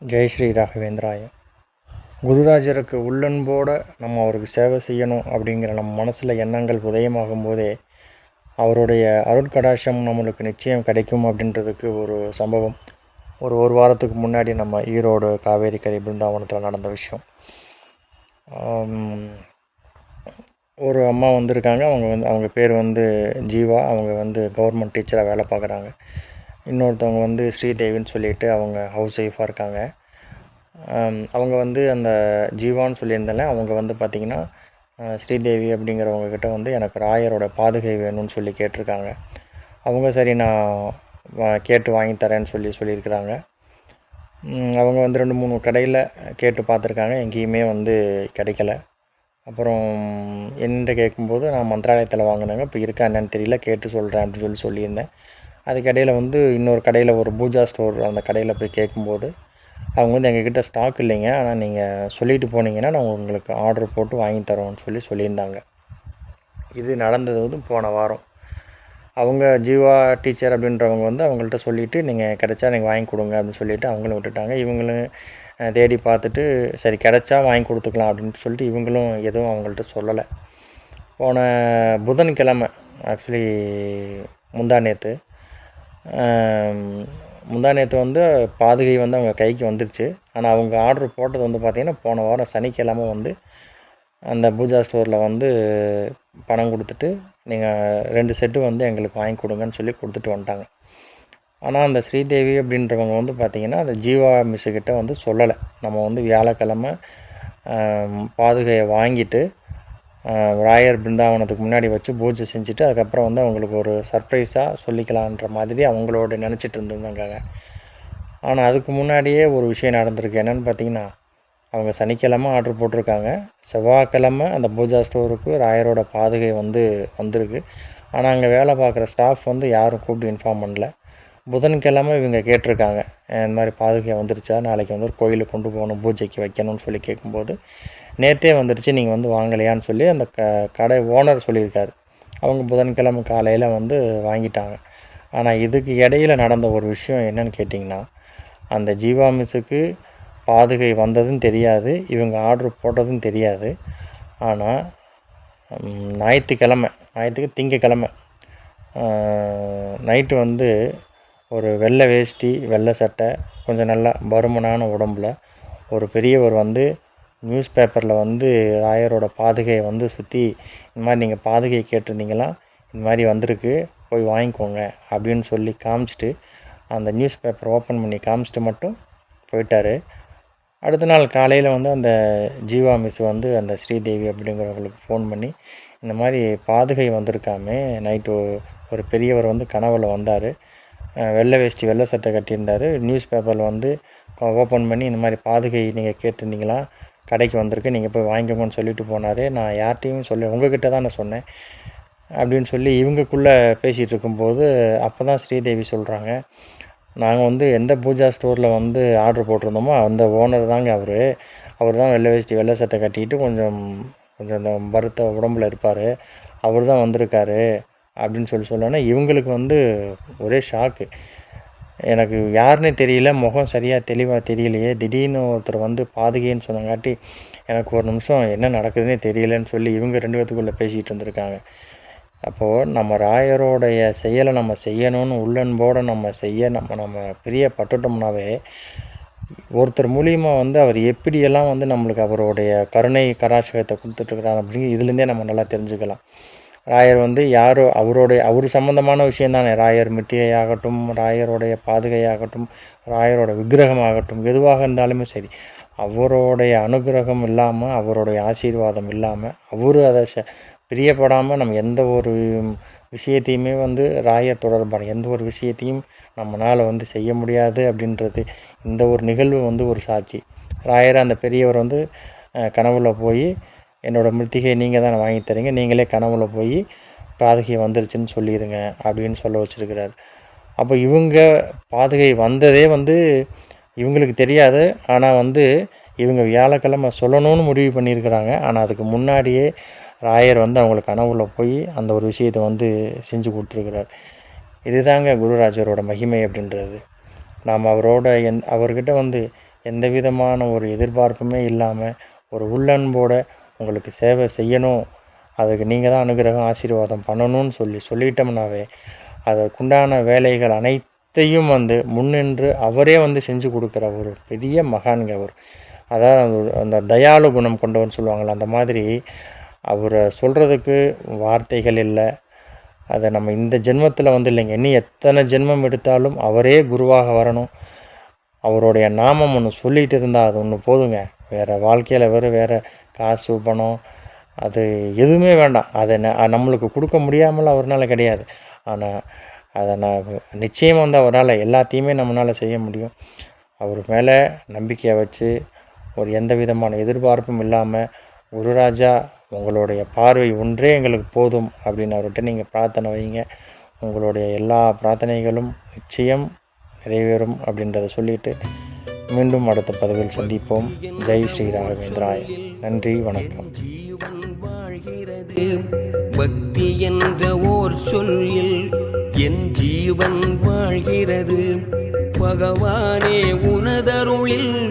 ஜெய் ஸ்ரீ ராகவேந்திராயம் குருராஜருக்கு உள்ளன்போடு நம்ம அவருக்கு சேவை செய்யணும் அப்படிங்கிற நம்ம மனசில் எண்ணங்கள் உதயமாகும் போதே அவருடைய அருட்கடாட்சம் நம்மளுக்கு நிச்சயம் கிடைக்கும் அப்படின்றதுக்கு ஒரு சம்பவம். ஒரு ஒரு வாரத்துக்கு முன்னாடி நம்ம ஈரோடு காவேரி கரை பிருந்தாவனத்தில் நடந்த விஷயம். ஒரு அம்மா வந்திருக்காங்க. அவங்க வந்து அவங்க பேர் வந்து ஜீவா. அவங்க வந்து கவர்மெண்ட் டீச்சராக வேலை பார்க்குறாங்க. இன்னொருத்தவங்க வந்து ஸ்ரீதேவின்னு சொல்லிட்டு அவங்க ஹவுஸ் ஒய்ஃபாக இருக்காங்க. அவங்க வந்து அந்த ஜீவான்னு சொல்லியிருந்தால அவங்க வந்து பார்த்திங்கன்னா ஸ்ரீதேவி அப்படிங்கிறவங்கக்கிட்ட வந்து எனக்கு ராயரோட பாதுகை வேணும்னு சொல்லி கேட்டிருக்காங்க. அவங்க சரி நான் கேட்டு வாங்கி தரேன்னு சொல்லி சொல்லியிருக்கிறாங்க. அவங்க வந்து ரெண்டு மூணு கடையில் கேட்டு பார்த்துருக்காங்க எங்கேயுமே வந்து கிடைக்கல. அப்புறம் என்கிட்ட கேட்கும்போது நான் மந்திராலயத்தில் வாங்கினேங்க இப்போ இருக்கா என்னன்னு தெரியல கேட்டு சொல்கிறேன் அப்படின்னு சொல்லி சொல்லியிருந்தேன். அதுக்கடையில் வந்து இன்னொரு கடையில் ஒரு பூஜா ஸ்டோர் அந்த கடையில் போய் கேட்கும்போது அவங்க வந்து எங்ககிட்ட ஸ்டாக் இல்லைங்க. ஆனால் நீங்கள் சொல்லிட்டு போனீங்கன்னா நான் உங்களுக்கு ஆர்டர் போட்டு வாங்கி தரோம்னு சொல்லி சொல்லியிருந்தாங்க. இது நடந்தது வந்து போன வாரம். அவங்க ஜீவா டீச்சர் அப்படின்றவங்க வந்து அவங்கள்ட்ட சொல்லிவிட்டு நீங்கள் கிடச்சா நீங்கள் வாங்கி கொடுங்க அப்படின்னு சொல்லிவிட்டு அவங்களும் விட்டுட்டாங்க. இவங்களும் தேடி பார்த்துட்டு சரி கிடச்சா வாங்கி கொடுத்துக்கலாம் அப்படின்னு சொல்லிட்டு இவங்களும் எதுவும் அவங்கள்ட்ட சொல்லலை. போன புதன்கிழமை ஆக்சுவலி முந்தா நேற்று முந்தா நேற்று வந்து பாதுகை வந்து அவங்க கைக்கு வந்துருச்சு. ஆனால் அவங்க ஆர்டர் போட்டது வந்து பார்த்திங்கன்னா போன வாரம் சனிக்கிழமை வந்து அந்த பூஜா ஸ்டோரில் வந்து பணம் கொடுத்துட்டு நீங்கள் ரெண்டு செட்டு வந்து எங்களுக்கு வாங்கி கொடுங்கன்னு சொல்லி கொடுத்துட்டு வந்துட்டாங்க. ஆனால் அந்த ஸ்ரீதேவி அப்படின்றவங்க வந்து பார்த்திங்கன்னா அந்த ஜீவா மிஸ்ஸுக்கிட்ட வந்து சொல்லலை. நம்ம வந்து வியாழக்கிழமை பாதுகையை வாங்கிட்டு ராயர் பிருந்தாவனத்துக்கு முன்னாடி வச்சு பூஜை செஞ்சுட்டு அதுக்கப்புறம் வந்து அவங்களுக்கு ஒரு சர்ப்ரைஸாக சொல்லிக்கலான்ற மாதிரி அவங்களோட நினச்சிட்டு இருந்திருந்தாங்க ஆனால் அதுக்கு முன்னாடியே ஒரு விஷயம் நடந்திருக்கு. என்னென்னு பார்த்தீங்கன்னா அவங்க சனிக்கிழமை ஆர்டர் போட்டிருக்காங்க. செவ்வாய்க்கிழமை அந்த பூஜா ஸ்டோருக்கு ராயரோட பாதுகை வந்து வந்திருக்கு. ஆனால் அங்கே வேலை பார்க்குற ஸ்டாஃப் வந்து யாரும் கூப்பிட்டு இன்ஃபார்ம் பண்ணல. புதன்கிழமை இவங்க கேட்டிருக்காங்க. இந்த மாதிரி பாதுகை வந்துருச்சா? நாளைக்கு வந்து ஒரு கோயிலுக்கு கொண்டு போகணும் பூஜைக்கு வைக்கணும்னு சொல்லி கேட்கும்போது நேற்றே வந்துருச்சு நீங்கள் வந்து வாங்கலையான்னு சொல்லி அந்த க கடை ஓனர் சொல்லியிருக்காரு. அவங்க புதன்கிழமை காலையில் வந்து வாங்கிட்டாங்க. ஆனால் இதுக்கு இடையில நடந்த ஒரு விஷயம் என்னன்னு கேட்டிங்கன்னா அந்த ஜீவா மிஸ்ஸுக்கு பாதுகை வந்ததும் தெரியாது இவங்க ஆர்டர் போட்டதும் தெரியாது. ஆனால் ஞாயிற்றுக்கிழமை ஞாயிற்றுக்கு திங்கக்கிழமை நைட்டு வந்து ஒரு வெள்ளை வேஷ்டி வெள்ளை சட்டை கொஞ்சம் நல்லா பருமனான உடம்புல. ஒரு பெரியவர் வந்து நியூஸ் பேப்பரில் வந்து ராயரோட பாதுகையை வந்து சுற்றி இந்த மாதிரி நீங்கள் பாதுகை கேட்டிருந்தீங்களா? இந்த மாதிரி வந்திருக்கு போய் வாங்கிக்கோங்க அப்படின்னு சொல்லி காமிச்சிட்டு அந்த நியூஸ் பேப்பர் ஓப்பன் பண்ணி காமிச்சிட்டு மட்டும் போயிட்டார். அடுத்த நாள் காலையில் வந்து அந்த ஜீவா மிஸ் வந்து அந்த ஸ்ரீதேவி அப்படிங்கிறவங்களுக்கு ஃபோன் பண்ணி இந்த மாதிரி பாதுகை வந்திருக்காமே நைட்டு ஒரு பெரியவர் வந்து கனவில் வந்தார். வெள்ளை வேஷ்டி வெள்ளை சட்டை கட்டியிருந்தார். நியூஸ் பேப்பரில் வந்து ஓப்பன் பண்ணி இந்த மாதிரி பாதுகை நீங்கள் கேட்டிருந்தீங்களா? கடைக்கு வந்திருக்கு நீங்கள் போய் வாங்கிக்கோங்கன்னு சொல்லிட்டு போனார். நான் யார்கிட்டையும் சொல்ல உங்ககிட்ட தான் நான் சொன்னேன். அப்படின்னு சொல்லி இவங்கக்குள்ளே பேசிகிட்டு இருக்கும்போது அப்போ தான் ஸ்ரீதேவி சொல்கிறாங்க நாங்கள் வந்து எந்த பூஜா ஸ்டோரில் வந்து ஆர்டர் போட்டிருந்தோமோ அந்த ஓனர் தாங்க அவர். அவர் தான் வெள்ளை வேஷ்டி வெள்ளை சட்டை கட்டிட்டு கொஞ்சம் கொஞ்சம் அந்த பருத்த உடம்புல இருப்பார். அவர் தான் வந்திருக்காரு. அப்படின்னு சொல்லி சொல்லோன்னே இவங்களுக்கு வந்து ஒரே ஷாக்கு எனக்கு யாருன்னே தெரியல முகம் சரியாக தெளிவாக தெரியலையே. திடீர்னு ஒருத்தர் வந்து பாதுகைன்னு சொன்னங்காட்டி எனக்கு ஒரு நிமிஷம் என்ன நடக்குதுன்னே தெரியலன்னு சொல்லி இவங்க ரெண்டு பேத்துக்குள்ளே பேசிகிட்டு இருந்திருக்காங்க. அப்போது நம்ம ராயரோடைய செயலை நம்ம செய்யணும்னு உள்ளன்போடு நம்ம செய்ய நம்ம நம்ம பிரியப்பட்டுட்டோம்னாவே ஒருத்தர் மூலியமாக வந்து அவர் எப்படியெல்லாம் வந்து நம்மளுக்கு அவருடைய கருணை கராட்சகத்தை கொடுத்துட்ருக்குறாரு அப்படின்னு இதுலேருந்தே நம்ம நல்லா தெரிஞ்சுக்கலாம். ராயர் வந்து யாரோ அவருடைய அவர் சம்மந்தமான விஷயந்தானே ராயர் மித்திகையாகட்டும் ராயருடைய பாதுகையாகட்டும் ராயரோட விக்கிரகமாகட்டும் எதுவாக இருந்தாலுமே சரி அவருடைய அனுகிரகம் இல்லாமல் அவருடைய ஆசீர்வாதம் இல்லாமல் அவர் அதை ச- பிரியப்படாமல் நம்ம எந்த ஒரு விஷயத்தையுமே வந்து ராயர் தொடர்பான எந்த ஒரு விஷயத்தையும் நம்மளால் வந்து செய்ய முடியாது அப்படின்றது இந்த ஒரு நிகழ்வு வந்து ஒரு சாட்சி. ராயர் அந்த பெரியவர் வந்து கனவுல போய் என்னோடய மிருத்திகை நீங்கள் தான் வாங்கி தரீங்க. நீங்களே கனவுல போய் பாதுகை வந்துருச்சுன்னு சொல்லிடுங்க அப்படின்னு சொல்ல வச்சுருக்கிறார். அப்போ இவங்க பாதுகை வந்ததே வந்து இவங்களுக்கு தெரியாது. ஆனால் வந்து இவங்க வியாழக்கிழமை சொல்லணும்னு முடிவு பண்ணியிருக்கிறாங்க. ஆனால் அதுக்கு முன்னாடியே ராயர் வந்து அவங்களுக்கு கனவுல போய் அந்த ஒரு விஷயத்தை வந்து செஞ்சு கொடுத்துருக்கிறார். இதுதாங்க குருராஜரோட மகிமை அப்படின்றது. நாம் அவரோட எந் அவர்கிட்ட வந்து எந்த விதமான ஒரு எதிர்பார்ப்புமே இல்லாமல் ஒரு உள்ளன்போட உங்களுக்கு சேவை செய்யணும். அதுக்கு நீங்கள் தான் அனுகிரகம் ஆசீர்வாதம் பண்ணணும்னு சொல்லி சொல்லிட்டோம்னாவே அதற்குண்டான வேலைகள் அனைத்தையும் வந்து முன்னின்று அவரே வந்து செஞ்சு கொடுக்குற ஒரு பெரிய மகான்க அவர். அதாவது அந்த- தயாலு குணம் கொண்டவர்னு சொல்லுவாங்கள்ல அந்த மாதிரி அவரை சொல்கிறதுக்கு வார்த்தைகள் இல்லை. அதை நம்ம இந்த ஜென்மத்தில் வந்து இல்லைங்க இன்னும் எத்தனை ஜென்மம் எடுத்தாலும் அவரே குருவாக வரணும். அவருடைய நாமம் ஒன்று சொல்லிகிட்டு இருந்தால் அது ஒன்று போதுங்க. வேறு வாழ்க்கையில் வெறும் வேறு காசு பணம் அது எதுவுமே வேண்டாம். அதை ந- நம்மளுக்கு கொடுக்க முடியாமல் அவரால் கிடையாது. ஆனால் அதை நான் நிச்சயம் வந்து அவரால் எல்லாத்தையுமே நம்மளால் செய்ய முடியும். அவர் மேலே நம்பிக்கையை வச்சு ஒரு எந்த விதமான எதிர்பார்ப்பும் இல்லாமல் குருராஜா உங்களுடைய பார்வை ஒன்றே எங்களுக்கு போதும் அப்படின்னு அவர்கிட்ட நீங்கள் பிரார்த்தனை வைங்க. உங்களுடைய எல்லா பிரார்த்தனைகளும் நிச்சயம் நிறைவேறும் அப்படின்றத சொல்லிட்டு மீண்டும் அடுத்த பதிவில் சந்திப்போம். ஜெய் ஸ்ரீ ராகவேந்திராய் நன்றி வணக்கம். வாழ்கிறது. பக்தி என்ற ஓர் சொல்லில் என் ஜீவன் வாழ்கிறது. பகவானே உனதருளில்